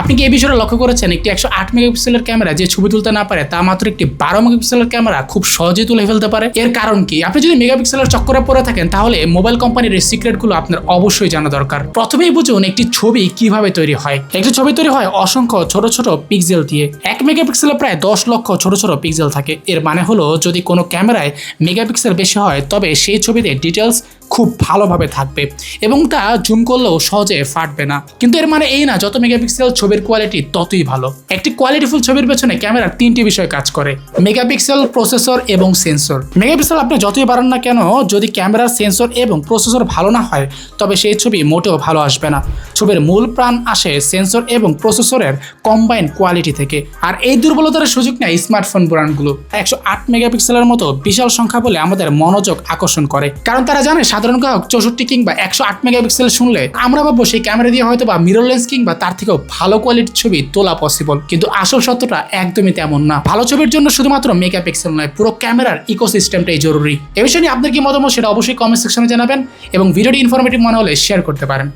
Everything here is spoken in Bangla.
আপনি কি এই বিষয়টা লক্ষ্য করেছেন? একটি একশো আট মেগাপিক্সেলের ক্যামেরা যে ছবি তুলতে না পারে, তা মাত্র একটি বারো মেগাপিক্সেলের ক্যামেরা খুব সহজেই তুলে ফেলতে পারে। এর কারণ কি? আপনি যদি মেগাপিক্সেলের চক্করে পড়ে থাকেন, তাহলে মোবাইল কোম্পানির এই সিক্রেটগুলো আপনার অবশ্যই জানা দরকার। প্রথমেই বুঝুন একটি ছবি কীভাবে তৈরি হয়। একটি ছবি তৈরি হয় অসংখ্য ছোট ছোট পিক্সেল দিয়ে। এক মেগাপিক্সেলে প্রায় দশ লক্ষ ছোট ছোট পিক্সেল থাকে। এর মানে হলো, যদি কোনো ক্যামেরায় মেগাপিক্সেল বেশি হয়, তবে সেই ছবিতে ডিটেলস খুব ভালোভাবে থাকবে এবং তা জুম করলেও সহজে ফাটবে না। কিন্তু এর মানে এই না, যত মেগাপিক্সেল ছবির কোয়ালিটি ততই ভালো। একটি কোয়ালিটিফুল ছবির পেছনে ক্যামেরার তিনটি বিষয় কাজ করে, মেগাপিক্সেল প্রসেসর এবং সেন্সর মেগাপিক্সেল আপনি যতই বাড়ান না কেন, যদি ক্যামেরার সেন্সর এবং প্রসেসর ভালো না হয়, তবে সেই ছবি মোটেও ভালো আসবে না। ছবির মূল প্রাণ আসে সেন্সর এবং প্রসেসরের কম্বাইন কোয়ালিটি থেকে। আর এই দুর্বলতার সুযোগ নেয় স্মার্টফোন ব্র্যান্ডগুলো। একশো আট মেগাপিক্সেলের মতো বিশাল সংখ্যা বলে আমাদের মনোযোগ আকর্ষণ করে। কারণ তারা জানে সাধারণ গ্রাহক চৌষট্টি কিংবা একশো আট মেগাপিক্সেল শুনলে আমরা ভাববো সেই ক্যামেরা দিয়ে হয়তো বা মিরর লেন্স কিংবা তার থেকেও ভালো কোয়ালিটির ছবি তোলা পসিবল কিন্তু আসল সত্যটা একদমই তেমন না। ভালো ছবির জন্য শুধুমাত্র মেগাপিক্সেল নয়, পুরো ক্যামেরার ইকোসিস্টেমটাই জরুরি। এ বিষয়ে নিয়ে আপনার কি মতামত সেটা অবশ্যই কমেন্ট সেকশনে জানাবেন এবং ভিডিওটি ইনফরমেটিভ মনে হলে শেয়ার করতে পারেন।